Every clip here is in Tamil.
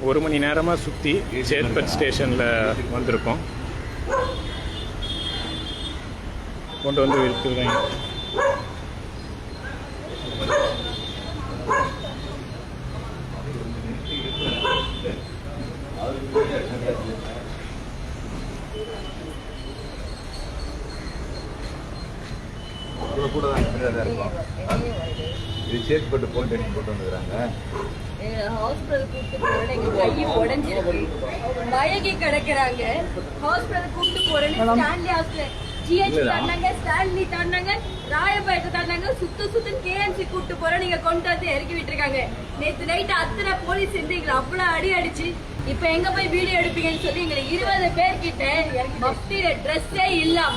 ஒரு மணி நேரமாக சுற்றி சேத்பட் ஸ்டேஷனில் வந்திருக்கோம். கொண்டு வந்து விற்கிறேன். கூட தான் கம்மியாக தான் இருக்கும் இது சேர்த்துப்பட்டு போட்டு போட்டு வந்துக்கிறாங்க ஹாஸ்பிட்டல் கூப்பிட்டு போறேன் எங்க கையை உடஞ்சிருக்கு மயங்கி கிடக்குறாங்க ஹாஸ்பிட்டல் கூப்பிட்டு போறேன்னு ஸ்டான்லி ஹாஸ்பிட்டல் ஜிஹெச் தந்தாங்க ஸ்டான்லி தந்தாங்க ராயப்பேட்டை தந்தாங்க சுத்து சுத்தம் கேஎம்சி கூப்பிட்டு போறேன் நீங்க கொண்டு வந்து இறக்கி விட்டுருக்காங்க நேத்து நைட் அத்தனை போலீஸ் இருந்து எங்களை அவ்வளவு அடி அடிச்சு இப்ப எங்க போய் வீடியோ எடுப்பீங்கன்னு சொல்லி எங்களை இருபது பேர்கிட்ட கிட்ட மஃப்டியில ட்ரெஸ்ஸே இல்லாம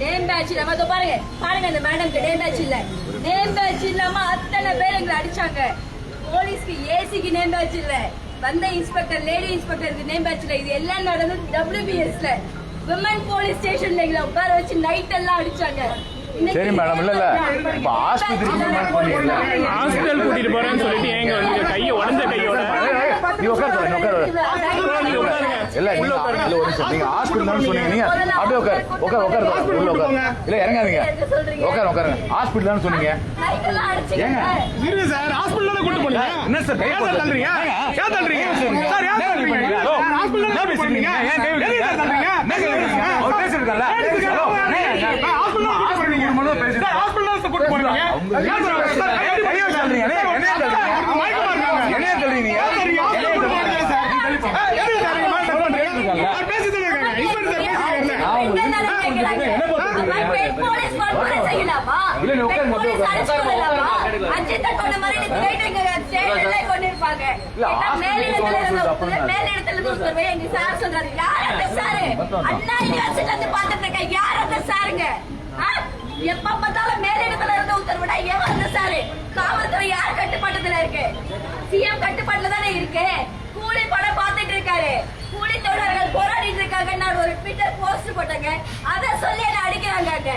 நேம் பேட்ச் இல்லாம இதோ பாருங்க பாருங்க அந்த மேடம்க்கு நேம் பேட்ச் இல்ல. நேம் பேட்ச் இல்லாம அத்தனை பேர் எங்களை அடிச்சாங்க. போலீஸ்க்கு ஏசிக்கு நேம் பேட்ச் இல்ல. வந்த இன்ஸ்பெக்டர் லேடி இன்ஸ்பெக்டருக்கு நேம் பேட்ச் இல்ல. இது எல்லாம் நடந்தது டபிள்யூபிஎஸ்ல விமன் போலீஸ் ஸ்டேஷன்ல எங்களை உட்கார வச்சு நைட் எல்லாம் அடிச்சாங்க. இன்னைக்கு சரி மேடம் இல்ல இல்ல. இப்போ ஆஸ்பத்திரிக்கு ஹாஸ்பிட்டல் கூட்டிகிட்டு போகிறேன்னு சொல்லிட்டு ஏங்க வந்து கையை உடஞ்ச கையோட நீ உட்கார் உட்கார் இல்ல நீங்க இல்ல ஒரு நிமிஷம். நீங்க ஹாஸ்பிட்டல் தான் சொன்னீங்க? நீங்க அப்படியே உட்கார். உட்கார் உட்கார். உள்ள உட்கார். இல்ல இறங்காதீங்க. உட்கார் உட்காருங்க ஹாஸ்பிட்டல் தான் சொன்னீங்க? ஏங்க? சார் ஹாஸ்பிட்டல் கூட்டு போனீங்க? என்ன சார் கை ஏன் சார் தள்ளுறீங்க? ஏன் தள்ளுறீங்க? சார் ஏன் தள்ளுறீங்க? ஹாஸ்பிட்டல் கூட்டு போனீங்க? ஏன் தள்ளுறீங்க? அவர் பேசிருக்கல ஹலோ ஹாஸ்பிட்டல் ஹாஸ்பிட்டல் கூட்டு போனீங்க? கையை கையை தள்ளுறீங்க? தள்ளுறீங்க? தள்ளுறீங்க? சாருங்க ஆ? எப்ப பார்த்தாலும் மேலிடத்துல இருந்து உத்தரவிட ஏன் அந்த சாரு காவல்துறை யார் கட்டுப்பாட்டுல இருக்கு சிஎம் கட்டுப்பாட்டுல தானே இருக்கு நான் ஒரு ட்விட்டர் போஸ்ட் போட்டேங்க. அத சொல்லி என்ன அடிக்கிறாங்க அங்க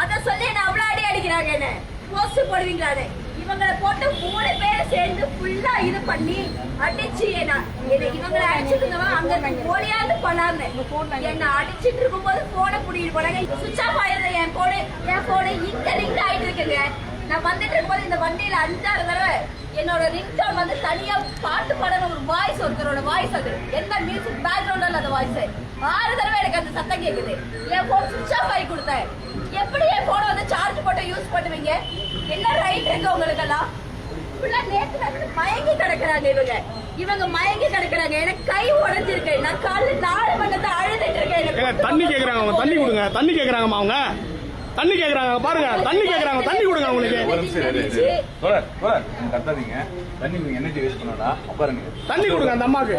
அத சொல்லி என்ன அவ்வளவு அடி அடிக்கிறாங்க என்ன போஸ்ட் போடுவீங்களான்னு இவங்களை போட்டு மூணு பேர் சேர்ந்து ஃபுல்லா இது பண்ணி அடிச்சு என்ன இவங்களை அடிச்சிருந்தவா அங்க இருந்து ஓடியாந்து என்ன அடிச்சிட்டு இருக்கும் போது போனை புடிக்கிட்டு போனாங்க. சுவிச் ஆஃப் ஆயிருந்த என் போனு என் போனு இந்த லிங்க் ஆயிட்டு இருக்குங்க. நான் வந்துட்டு இருக்கும்போது இந்த வண்டியில அஞ்சாறு தடவை என்னோட ரிங்டோன் வந்து தனியா பாட்டு பாடுற ஒரு வாய்ஸ் ஒருத்தரோட வாய்ஸ் அது. என்ன மியூசிக் பேக்ரவுண்ட் அந்த வாய்ஸ் ஆறு தடவை எனக்கு அந்த சத்தம் கேக்குது. என் போன் சுவிட்ச் ஆஃப் ஆகி கொடுத்தேன். எப்படி என் போனை வந்து சார்ஜ் போட்டு யூஸ் பண்ணுவீங்க? என்ன ரைட் இருக்கு உங்களுக்கெல்லாம்? ஃபுல்லா ராத்திரி மயங்கி கிடக்குறாங்க இவங்க. இவங்க மயங்கி கிடக்குறாங்க. எனக்கு கை உடைஞ்சிருக்கு. நான் காலைல நாலு மணி நேரத்தை அழுதுட்டு இருக்கேன். தண்ணி கேக்குறாங்க தண்ணி கொடுங்க. தண்ணி கேக்குறாங்கம்மா அவங்க. தண்ணி கேக்குறாங்க பாருங்க. தண்ணி கேக்குறாங்க. தண்ணி கொடுங்க அவங்களுக்கு. கத்தாதீங்க. தண்ணி எனர்ஜி வேஸ்ட் பண்ணடா உட்காருங்க தண்ணி கொடுங்க அந்த அம்மாக்கு